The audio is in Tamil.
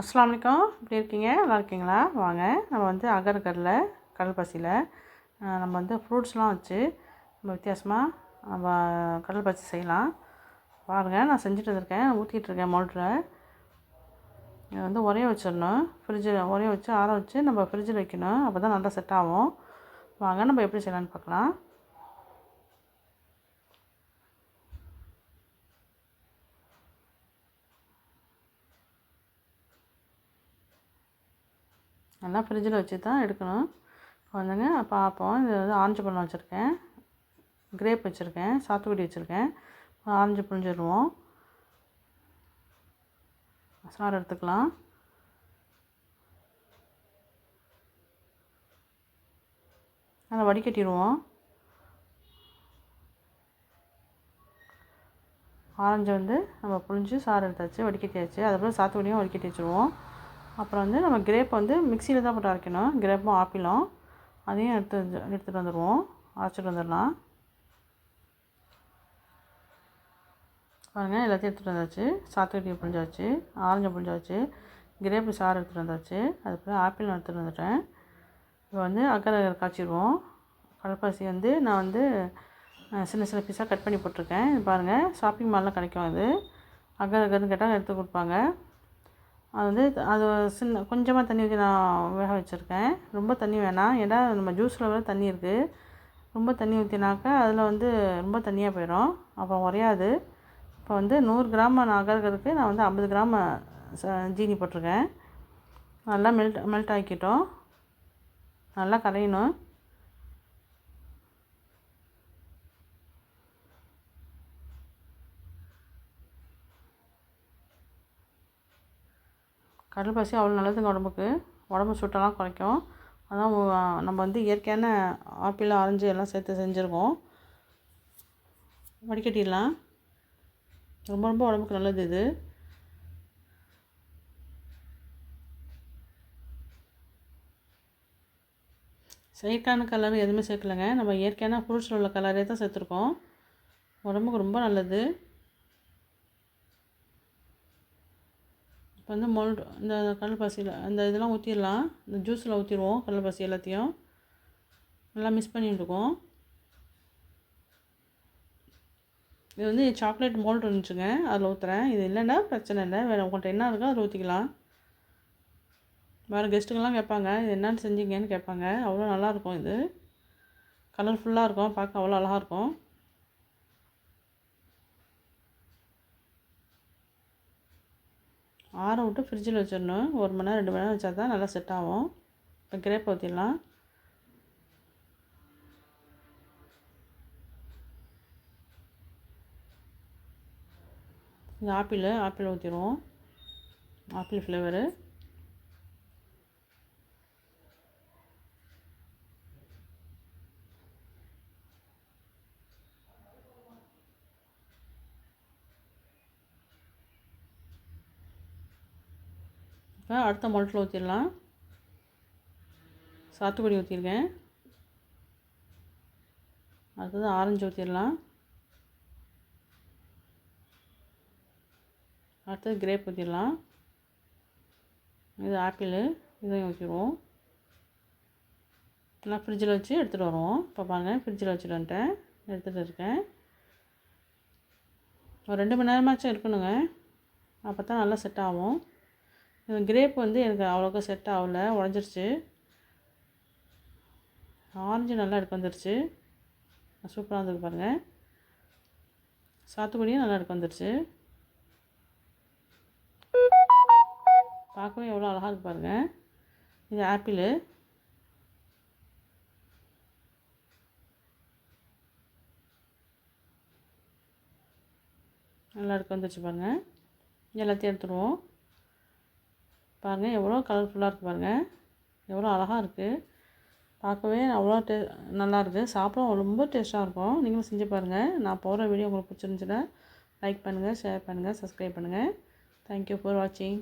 அஸ்லாம் வலைக்கம் எப்படி இருக்கீங்க? நல்லா இருக்கீங்களா? வாங்க. நம்ம வந்து அகர் கடலை கடல் பசியில் நம்ம வந்து ஃப்ரூட்ஸ்லாம் வச்சு நம்ம வித்தியாசமாக நம்ம கடல் பசி செய்யலாம். பாருங்கள் நான் செஞ்சுட்டு வந்திருக்கேன். ஊற்றிட்டுருக்கேன் இருக்கேன் மோல்டில். இதை வந்து உரைய வச்சிடணும். ஃப்ரிட்ஜில் உரைய வச்சு ஆற வச்சு நம்ம ஃப்ரிட்ஜில் வைக்கணும். அப்போ தான் நல்லா செட் ஆகும். வாங்க நம்ம எப்படி செய்யலான்னு பார்க்கலாம். நல்லா ஃப்ரிட்ஜில் வச்சு தான் எடுக்கணும். இப்போ வந்துங்க பார்ப்போம் இது வந்து ஆரஞ்சு பழம் வச்சுருக்கேன். கிரேப் வச்சுருக்கேன். சாத்துக்குடி வச்சுருக்கேன். ஆரஞ்சு புரிஞ்சிடுவோம் சாறு எடுத்துக்கலாம். அதை வடிகட்டிடுவோம் ஆரஞ்சு வந்து நம்ம புழிஞ்சு சாறு எடுத்தாச்சு வடிகட்டியாச்சு. அதுக்கப்புறம் சாத்துக்குடியும் வடிகட்டி வச்சுருவோம். அப்புறம் வந்து நம்ம கிரேப் வந்து மிக்சியில் தான் போட்டு அரைக்கணும். கிரேப்பும் ஆப்பிளும். அதையும் எடுத்து எடுத்துகிட்டு வந்துடுவோம் அரைச்சிட்டு வந்துடலாம். பாருங்கள் எல்லாத்தையும் எடுத்துகிட்டு வந்தாச்சு. சாத்துக்குடி புழிஞ்சாச்சு ஆரஞ்சு புழிஞ்சாச்சு கிரேப்பு சாறு எடுத்துகிட்டு வந்தாச்சு. அதுக்கப்புறம் ஆப்பிள் எடுத்துகிட்டு வந்துட்டேன். இப்போ வந்து அக்கறை காய்ச்சிடுவோம் கடற்பாசி வந்து நான் வந்து சின்ன சின்ன பீஸாக கட் பண்ணி போட்டிருக்கேன். பாருங்கள் ஷாப்பிங் மால்லாம் கிடைக்கும் அது. அகர் அகர்னு கேட்டால் எடுத்து கொடுப்பாங்க. அது வந்து அது சின்ன கொஞ்சமாக தண்ணி ஊற்றி நான் வேக வச்சுருக்கேன். ரொம்ப தண்ணி வேணாம். ஏன்னா நம்ம ஜூஸில் வேறு தண்ணி இருக்குது ரொம்ப தண்ணி ஊற்றினாக்கா அதில் வந்து ரொம்ப தண்ணியாக போயிடும். அப்புறம் உரையாது இப்போ வந்து நூறு கிராம் நகர்களுக்கு நான் வந்து ஐம்பது கிராம் ஜீனி போட்டிருக்கேன். நல்லா மெல்ட் மெல்ட் ஆக்கிட்டோம். நல்லா கரையணும். கடல் பாசி அவ்வளோ நல்லதுங்க உடம்புக்கு. உடம்பு சூட்டெல்லாம் குறைக்கும். அதான் நம்ம வந்து இயற்கையான ஆப்பிள் ஆரஞ்சு எல்லாம் சேர்த்து செஞ்சுருக்கோம். வடிகட்டிடலாம். ரொம்ப ரொம்ப உடம்புக்கு நல்லது இது. செயற்கையான கலர் எதுவுமே சேர்க்கலைங்க. நம்ம இயற்கையான ஃப்ரூட்ஸில் உள்ள கலரே தான் சேர்த்துருக்கோம். உடம்புக்கு ரொம்ப நல்லது. இப்போ வந்து மொல்டு இந்த கடல்பாசியில் அந்த இதெல்லாம் ஊற்றிடலாம் இந்த ஜூஸில் ஊற்றிடுவோம் கடல்பாசி எல்லாத்தையும். நல்லா மிக்ஸ் பண்ணிட்டுருக்கோம். இது வந்து சாக்லேட் மோல்டு இருந்துச்சுங்க அதில் ஊற்றுறேன் இது இல்லைன்னா பிரச்சனை இல்லை. வேறு உங்கள்கிட்ட என்ன இருக்கோ அதில் ஊற்றிக்கலாம் வேறு கெஸ்ட்டுங்கெல்லாம் கேட்பாங்க இது என்னென்னு செஞ்சீங்கன்னு கேட்பாங்க. அவ்வளோ நல்லாயிருக்கும் இது. கலர்ஃபுல்லாக இருக்கும் பார்க்க அவ்வளோ அழகாக இருக்கும். ஆற விட்டு ஃப்ரிட்ஜில் வச்சிடணும். ஒரு மணி நேரம் ரெண்டு மணி நேரம் வச்சா தான் நல்லா செட் ஆகும். இப்போ கிரேப் ஊற்றிடலாம் இது ஆப்பிள் ஆப்பிள் ஊற்றிடுவோம் ஆப்பிள் ஃப்ளேவரு இப்போ அடுத்த மொல்ட்டில் ஊற்றிடலாம் சாத்துக்குடி ஊற்றிருக்கேன் அடுத்தது ஆரஞ்சு ஊற்றிடலாம் அடுத்தது கிரேப் ஊற்றிடலாம் இது ஆப்பிள். இதையும் ஊற்றிடுவோம் நான் ஃப்ரிட்ஜில் வச்சு எடுத்துகிட்டு வருவோம். இப்போ பாருங்கள் ஃப்ரிட்ஜில் வச்சுட்டு வந்துட்டேன். எடுத்துகிட்டு இருக்கேன். ஒரு ரெண்டு மணி நேரமாச்சும் இருக்கணுங்க. அப்போ தான் நல்லா செட் ஆகும். கிரேப் வந்து எனக்கு அவ்வளோக்கா செட் ஆகலை உடஞ்சிருச்சு. ஆரஞ்சு நல்லா எடுக்க வந்துருச்சு. சூப்பராக வந்துருக்கு பாருங்கள் சாத்துக்குடியும் நல்லா எடுக்க வந்துருச்சு. பார்க்கவே எவ்வளோ அழகாக இருக்கு பாருங்கள் இது ஆப்பிள். நல்லா எடுக்க வந்துருச்சு பாருங்கள் எல்லாத்தையும் எடுத்துருவோம். பாருங்கள் எவ்வளோ கலர்ஃபுல்லாக இருக்குது பாருங்கள் எவ்வளோ அழகாக இருக்குது பார்க்கவே அவ்வளோ டே நல்லாயிருக்கு சாப்பிட ரொம்ப டேஸ்ட்டாக இருக்கும். நீங்களும் செஞ்சு பாருங்கள் நான் போகிற வீடியோ உங்களுக்கு பிடிச்சிருந்துச்சுன்னா லைக் பண்ணுங்கள் ஷேர் பண்ணுங்கள் சப்ஸ்கிரைப் பண்ணுங்கள் தேங்க்யூ ஃபார் வாட்சிங்